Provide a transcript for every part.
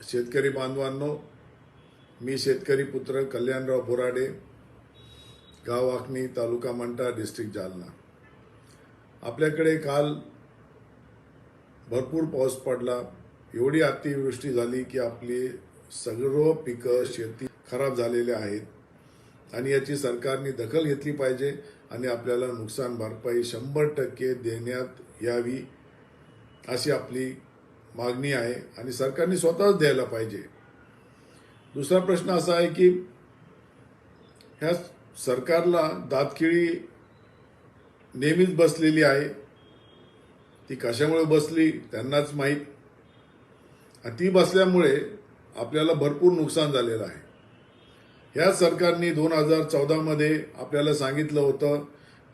शेतकरी बांधवांनो मी शेतकरी पुत्र कल्याणराव बोराडे गाव वाकणी तालुका मंठा डिस्ट्रिक्ट जालना. आपल्याकडे काल भरपूर पाऊस पडला. एवढी अतिवृष्टी झाली की आपली सर्व पिकं शेती खराब झालेले आहेत आणि याची सरकारने दखल घेतली पाहिजे आणि आपल्याला नुकसान भरपाई शंभर टक्के देण्यात यावी अशी आपली मागणी आहे आणि सरकारने स्वतःच द्यायला पाहिजे. दुसरा प्रश्न असा आहे की ह्या सरकारला दातखिळी नेहमीच बसलेली आहे. ती कशामुळे बसली त्यांनाच माहीत. आणि ती बसल्यामुळे आपल्याला भरपूर नुकसान झालेलं आहे. ह्या सरकारने दोन हजार चौदामध्ये आपल्याला सांगितलं होतं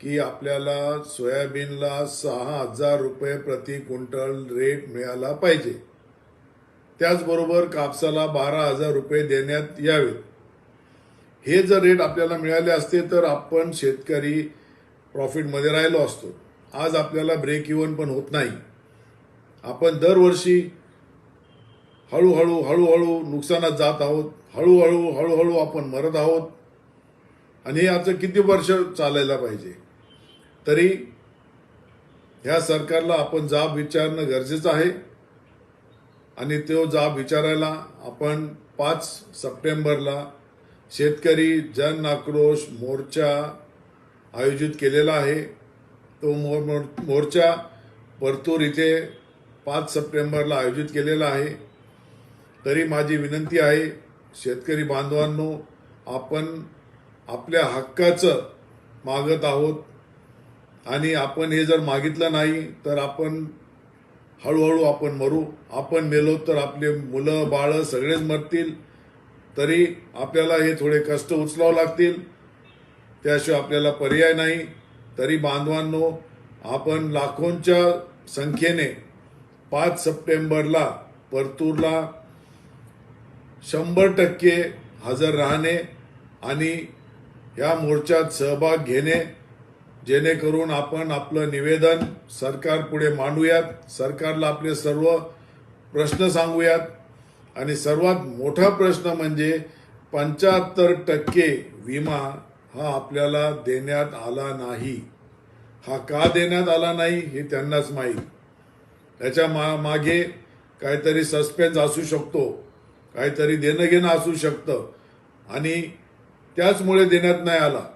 की आपल्याला सोयाबीनला सहा हजार रुपये प्रति क्विंटल रेट मिळाला पाहिजे. त्याचबरोबर कापसाला बारा हजार रुपये देण्यात यावेत हे जर रेट आपल्याला मिळाले असते तर आपण शेतकरी प्रॉफिटमध्ये राहिलो असतो. आज आपल्याला ब्रेक इव्हन पण होत नाही. आपण दरवर्षी हळूहळू हळूहळू नुकसानात जात आहोत. हळूहळू हळूहळू आपण मरत आहोत. आणि हे आता किती वर्ष चालायला पाहिजे? तरी ह्या सरकारला आपण जाब विचारणं गरजेचं आहे. आणि तो जाब विचारायला आपण पाच सप्टेंबरला शेतकरी जन आक्रोश मोर्चा आयोजित केलेला आहे. तो मोर मोर्चा परतूर इथे पाच सप्टेंबरला आयोजित केलेला आहे. तरी माझी विनंती आहे शेतकरी बांधवांनो आपण आपल्या हक्काचं मागत आहोत. आणि आपण हे जर मागितलं नाही तर आपण हळूहळू आपण मरू. आपण मेलो तर आपले मुलं बाळं सगळेच मरतील. तरी आपल्याला हे थोडे कष्ट उचलावं लागतील. त्याशिवाय आपल्याला पर्याय नाही. तरी बांधवांनो आपण लाखोंच्या संख्येने पाच सप्टेंबरला परतूरला शंभर टक्के हजर राहणे आणि या मोर्चात सहभाग घेणे जेणेकरून आपण आपलं निवेदन सरकार पुढे मांडूयात सरकारला आपले सर्व प्रश्न सांगूयात. आणि सर्वात मोठा प्रश्न म्हणजे पंच्याहत्तर टक्के विमा हा आपल्याला देण्यात आला नाही. हा का देण्यात आला नाही हे त्यांनाच माहीत. त्याच्या मा मागे काहीतरी सस्पेन्स असू शकतो काहीतरी देणं घेणं असू शकतं. आणि त्याचमुळे देण्यात नाही आला.